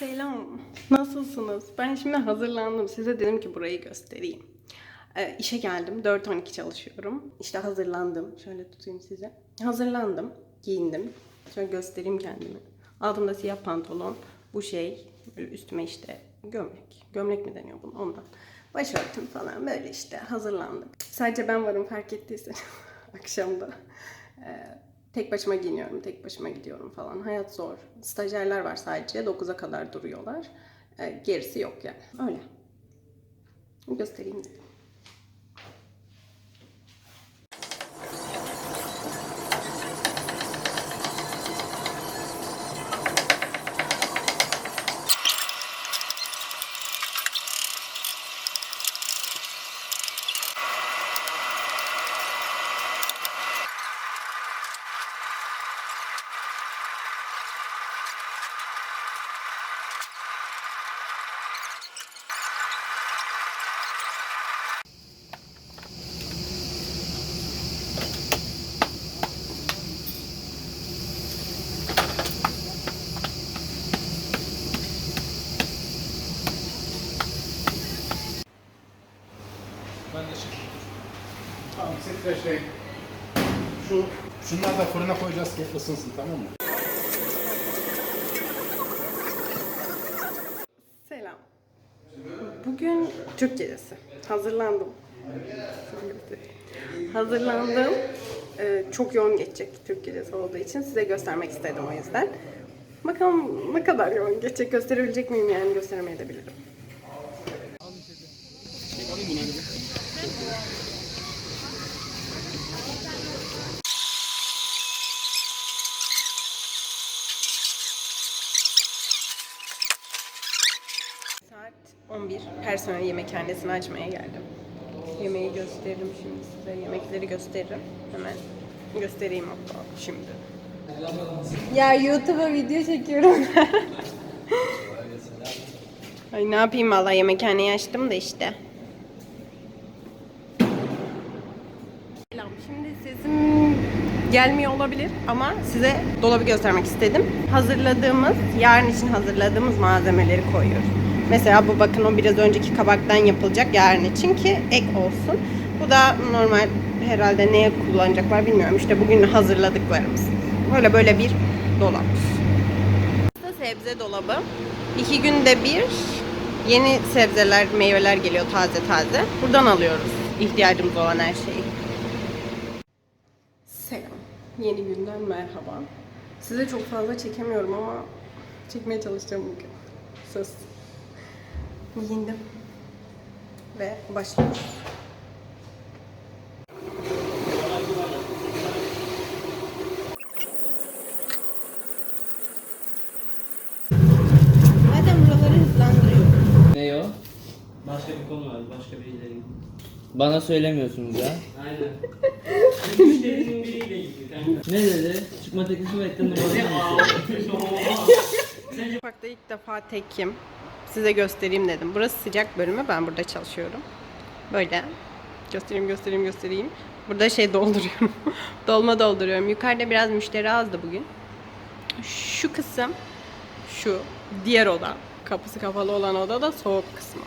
Selam. Nasılsınız? Ben şimdi hazırlandım. Size dedim ki burayı göstereyim. Ee, işe geldim. 4-12 çalışıyorum. İşte hazırlandım. Şöyle tutayım size. Hazırlandım. Giyindim. Şöyle göstereyim kendimi. Altımda siyah pantolon. Bu şey. Böyle üstüme işte gömlek. Gömlek mi deniyor buna? Ondan. Başörtüm falan böyle işte hazırlandım. Sadece ben varım fark ettiysen akşamda. Ee, tek başıma giyiniyorum, tek başıma gidiyorum falan. Hayat zor. Stajyerler var sadece. 9'a kadar duruyorlar. Ee, gerisi yok yani. Öyle. Göstereyim dedim. Ben de şimdi. Tamam sitre şey. Şu, şunları da fırına koyacağız ki ısınsın tamam mı? Selam. Bugün Türk gecesi. Hazırlandım. Hazırlandım. Ee, çok yoğun geçecek Türk gecesi olduğu için size göstermek istedim o yüzden. Bakalım ne kadar yoğun geçecek gösterebilecek miyim yani gösteremeyebilirim. Saat 11. Personel yemekhanesini açmaya geldim. Yemeği gösteririm şimdi size. Yemekleri gösteririm. Hemen göstereyim hatta şimdi. Ya YouTube'a video çekiyorum. Ay ne yapayım valla yemekhaneyi açtım da işte. Selam. Şimdi sesim gelmiyor olabilir ama size dolabı göstermek istedim. Hazırladığımız, yarın için hazırladığımız malzemeleri koyuyoruz. Mesela bu bakın o biraz önceki kabaktan yapılacak yarın için ki ek olsun. Bu da normal herhalde neye kullanacaklar bilmiyorum. İşte bugün hazırladıklarımız. Böyle böyle bir dolap. Sebze dolabı. İki günde bir yeni sebzeler, meyveler geliyor taze taze. Buradan alıyoruz ihtiyacımız olan her şeyi. Selam. Yeni günden merhaba. Size çok fazla çekemiyorum ama çekmeye çalışacağım bugün. Söz. Giyindim. Ve başlıyoruz. Zaten buraları hızlandırıyor. Ne o? Başka bir konu var, başka biriyle ilgili. Bana söylemiyorsunuz ya. Aynen. Müşterinin biriyle ilgili kanka. Ne dedi? Çıkma teklifi mi ettin Ne ağlıyor? Mutfakta ilk defa tekim. Size göstereyim dedim. Burası sıcak bölümü. Ben burada çalışıyorum. Böyle. Göstereyim, göstereyim, göstereyim. Burada şey dolduruyorum. Dolma dolduruyorum. Yukarıda biraz müşteri azdı bugün. Şu kısım, şu diğer oda, kapısı kapalı olan oda da soğuk kısmı.